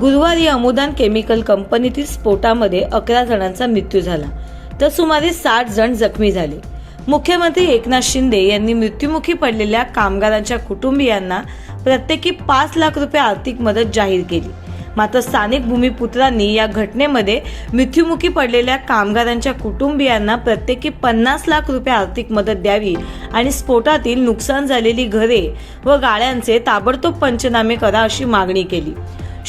गुरुवारी अमुदान केमिकल कंपनीतील स्फोटामध्ये अकरा जणांचा मृत्यू झाला. तर सुमारे साठ जण जखमी झाले. मुख्यमंत्री एकनाथ शिंदे यांनी मृत्युमुखी पडलेल्या कामगारांच्या कुटुंबियांना प्रत्येकी पाच लाख रुपये आर्थिक मदत जाहीर केली. मात्र स्थानिक भूमिपुत्रांनी या घटनेमध्ये मृत्युमुखी पडलेल्या कामगारांच्या कुटुंबियांना प्रत्येकी पन्नास लाख रुपये आर्थिक मदत द्यावी आणि स्फोटातील नुकसान झालेली घरे व गाळ्यांचे ताबडतोब पंचनामे करा अशी मागणी केली.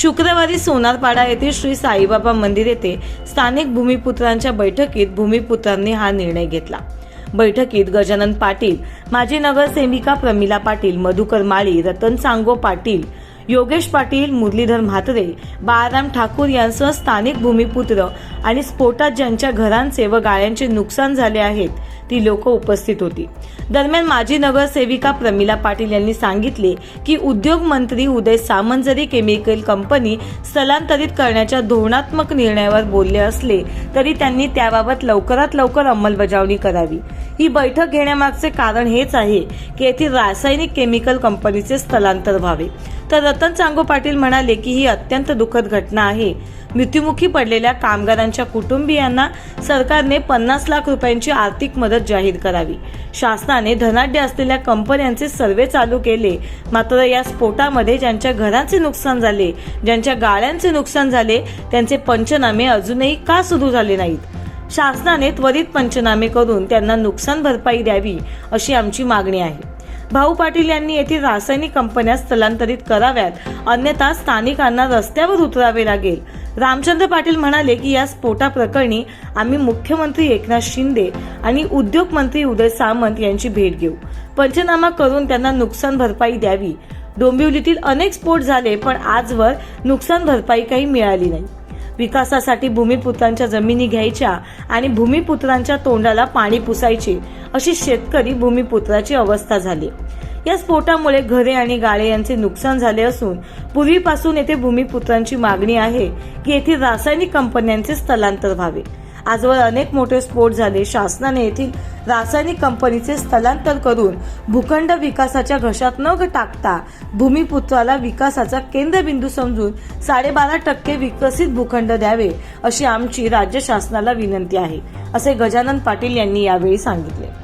शुक्रवारी सोनारपाडा येथील श्री साईबाबा मंदिर येथे स्थानिक भूमिपुत्रांच्या बैठकीत भूमिपुत्रांनी हा निर्णय घेतला. बैठकीत गजानन पाटील माजी नगरसेविका प्रमिला पाटील मधुकर माळी रतन सांगो पाटील योगेश पाटील मुरलीधर म्हात्रे बाळाराम ठाकूर यांसह स्थानिक भूमिपुत्र आणि स्फोटात ज्यांच्या घरांचे व गाळ्यांचे नुकसान झाले आहेत ती लोक उपस्थित होती. दरम्यान माजी नगरसेविका प्रमिला पाटील यांनी सांगितले की उद्योग मंत्री उदय सामंत जरी केमिकल कंपनी स्थलांतरित करण्याच्या धोरणात्मक निर्णयावर बोलले असले तरी त्यांनी त्याबाबत लवकरात लवकर अंमलबजावणी करावी. ही बैठक घेण्यामागचे कारण हेच आहे की येथील रासायनिक केमिकल कंपनीचे स्थलांतर व्हावे. तर रतन चांगो पाटील म्हणाले की ही अत्यंत दुःखद घटना आहे. मृत्युमुखी पडलेल्या कामगारांच्या कुटुंबियांना सरकारने पन्नास लाख रुपयांची आर्थिक मदत जाहीर करावी. शासनाने धनाढ्य असलेल्या कंपन्यांचे सर्वे चालू केले. मात्र या स्फोटामध्ये ज्यांच्या घरांचे नुकसान झाले ज्यांच्या गाड्यांचे नुकसान झाले त्यांचे पंचनामे अजूनही का सुरू झाले नाहीत? शासनाने त्वरित पंचनामे करून त्यांना नुकसान भरपाई द्यावी अशी आमची मागणी आहे. भाऊ पाटील यांनी येथील रासायनिक कंपन्या स्थलांतरित कराव्यात. अन्यथा स्थानिकांना रस्त्यावर उतरावे लागेल. रामचंद्र पाटील म्हणाले की या स्फोटाप्रकरणी आम्ही मुख्यमंत्री एकनाथ शिंदे आणि उद्योग मंत्री उदय सामंत यांची भेट घेऊ. पंचनामा करून त्यांना नुकसान भरपाई द्यावी. डोंबिवलीतील अनेक स्फोट झाले पण आजवर नुकसान भरपाई काही मिळाली नाही. विकासासाठी भूमिपुत्रांच्या जमिनी घ्यायच्या आणि भूमिपुत्रांच्या तोंडाला पाणी पुसायचे अशी शेतकरी भूमिपुत्राची अवस्था झाली. या स्फोटामुळे घरे आणि गाळे यांचे नुकसान झाले असून पूर्वीपासून येथे भूमिपुत्रांची मागणी आहे की येथील रासायनिक कंपन्यांचे स्थलांतर व्हावे. आजवर अनेक मोठे स्फोट झाले. शासनाने येथील रासायनिक कंपनीचे स्थलांतर करून भूखंड विकासाच्या घशात न टाकता भूमिपुत्राला विकासाचा केंद्रबिंदू समजून साडेबारा टक्के विकसित भूखंड द्यावे अशी आमची राज्य शासनाला विनंती आहे असे गजानन पाटील यांनी यावेळी सांगितले.